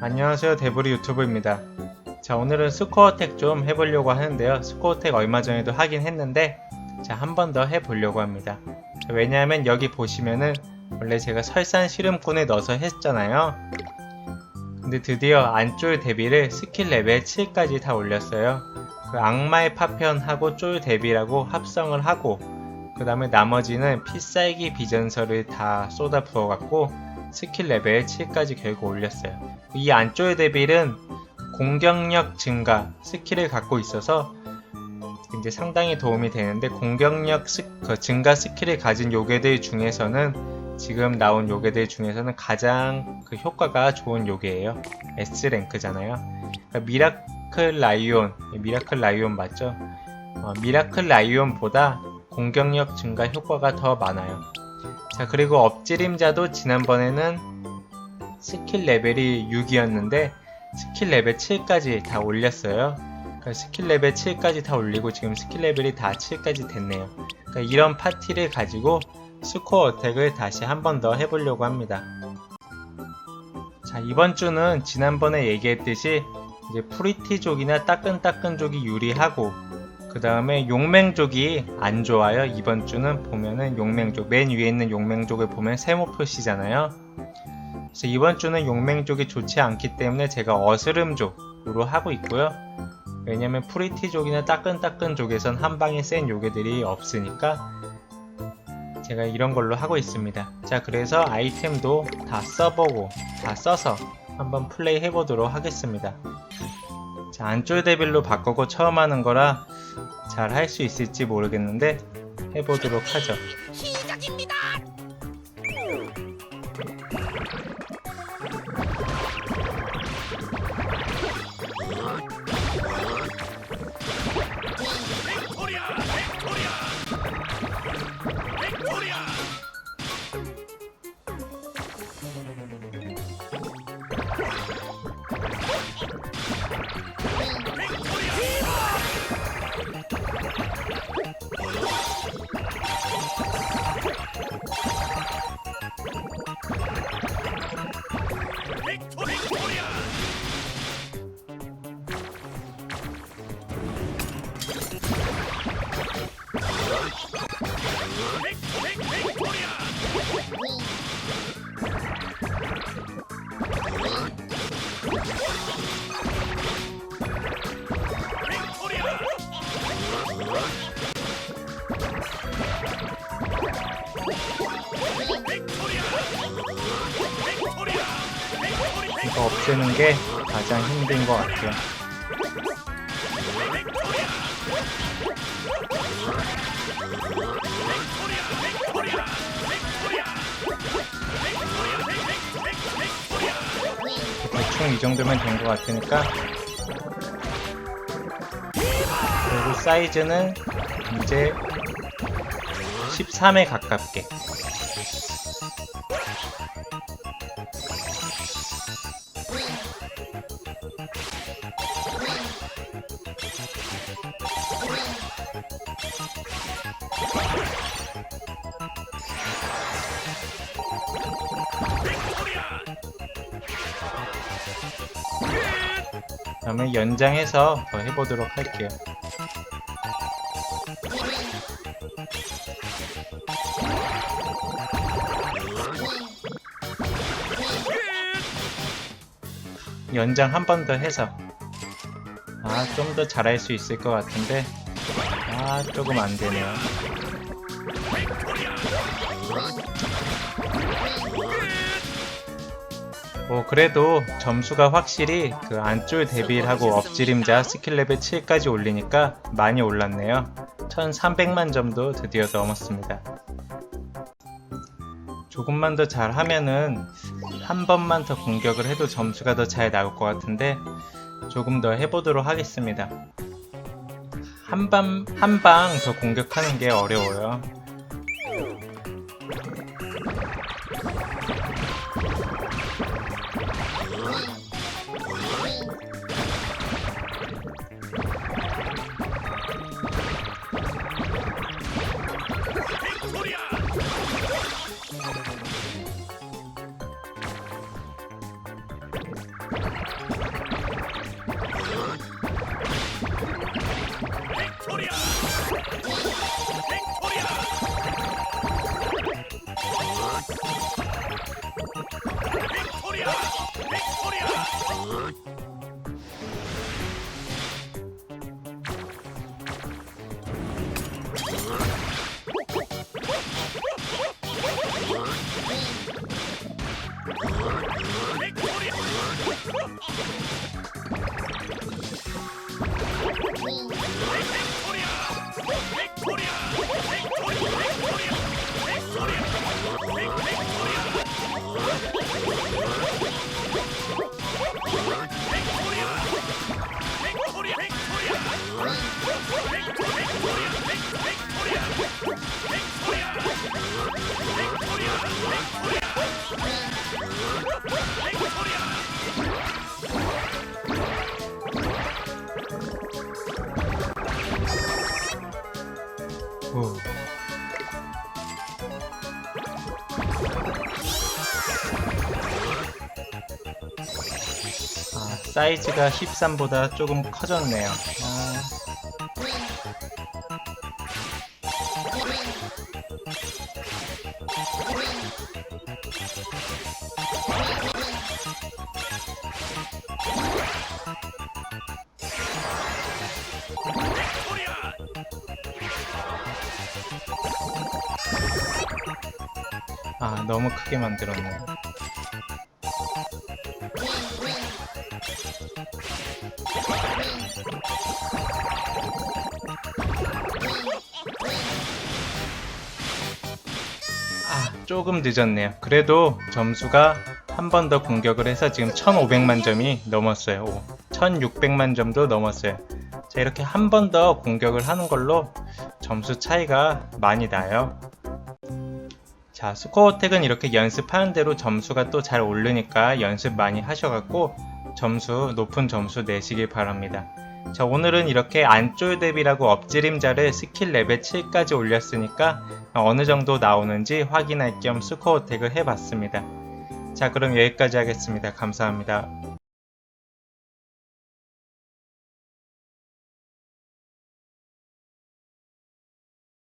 안녕하세요 데브리 유튜브입니다. 자 오늘은 스코어텍 좀 해보려고 하는데요. 스코어텍 얼마 전에도 하긴 했는데 자 한 번 더 해보려고 합니다. 자, 왜냐하면 여기 보시면은 원래 제가 설산 시름꾼에 넣어서 했잖아요. 근데 드디어 안쫄 대비를 스킬 레벨 7까지 다 올렸어요. 그 악마의 파편하고 쫄 대비라고 합성을 하고 그 다음에 나머지는 필살기 비전설을 다 쏟아 부어갖고 스킬 레벨 7까지 결국 올렸어요. 이 안쫄 데빌은 공격력 증가 스킬을 갖고 있어서 이제 상당히 도움이 되는데 공격력 스, 그 증가 스킬을 가진 요괴들 중에서는 지금 나온 요괴들 중에서는 가장 그 효과가 좋은 요괴예요. S 랭크잖아요. 그러니까 미라클 라이온, 미라클 라이온 맞죠? 어, 미라클 라이온보다 공격력 증가 효과가 더 많아요. 자, 그리고 엎지림자도 지난번에는 스킬 레벨이 6이었는데 스킬 레벨 7까지 다 올렸어요. 그러니까 스킬 레벨 7까지 다 올리고 지금 스킬 레벨이 다 7까지 됐네요. 그러니까 이런 파티를 가지고 스코어 어택을 다시 한 번 더 해보려고 합니다. 자, 이번 주는 지난번에 얘기했듯이 이제 프리티족이나 따끈따끈족이 유리하고 그 다음에 용맹족이 안 좋아요. 이번 주는 보면은 용맹족 맨 위에 있는 용맹족을 보면 세모 표시잖아요. 그래서 이번 주는 용맹족이 좋지 않기 때문에 제가 어스름족으로 하고 있고요. 왜냐면 프리티족이나 따끈따끈족에선 한 방에 센 요괴들이 없으니까 제가 이런 걸로 하고 있습니다. 자, 그래서 아이템도 다 써보고 다 써서 한번 플레이 해보도록 하겠습니다. 자, 안쫄 데빌로 바꾸고 처음 하는 거라 잘 할 수 있을지 모르겠는데 해보도록 하죠. 시작입니다. 없애는 게 가장 힘든 것 같아요. 대충 이 정도면 된 것 같으니까 그리고 사이즈는 이제 13에 가깝게 다음에 연장해서 더 해보도록 할게요. 연장 한 번 더 해서 아 좀 더 잘할 수 있을 것 같은데 아 조금 안 되네요. 뭐 그래도 점수가 확실히 그 안쫄 데빌하고 엎지림자 스킬 레벨 7까지 올리니까 많이 올랐네요. 1300만 점도 드디어 넘었습니다. 조금만 더 잘하면은 한 번만 더 공격을 해도 점수가 더 잘 나올 것 같은데 조금 더 해보도록 하겠습니다. 한 방, 한 방 더 공격하는 게 어려워요. What? 오. 아, 사이즈가 13보다 조금 커졌네요. 아, 너무 크게 만들었네. 조금 늦었네요. 그래도 점수가 한 번 더 공격을 해서 지금 1500만 점이 넘었어요. 오, 1600만 점도 넘었어요. 자, 이렇게 한 번 더 공격을 하는 걸로 점수 차이가 많이 나요. 자, 스코어텍은 이렇게 연습하는 대로 점수가 또 잘 오르니까 연습 많이 하셔갖고 점수, 높은 점수 내시길 바랍니다. 자, 오늘은 이렇게 안쫄 대비라고 엎지림자를 스킬 레벨 7까지 올렸으니까 어느 정도 나오는지 확인할 겸 스코어텍을 해봤습니다. 자, 그럼 여기까지 하겠습니다. 감사합니다.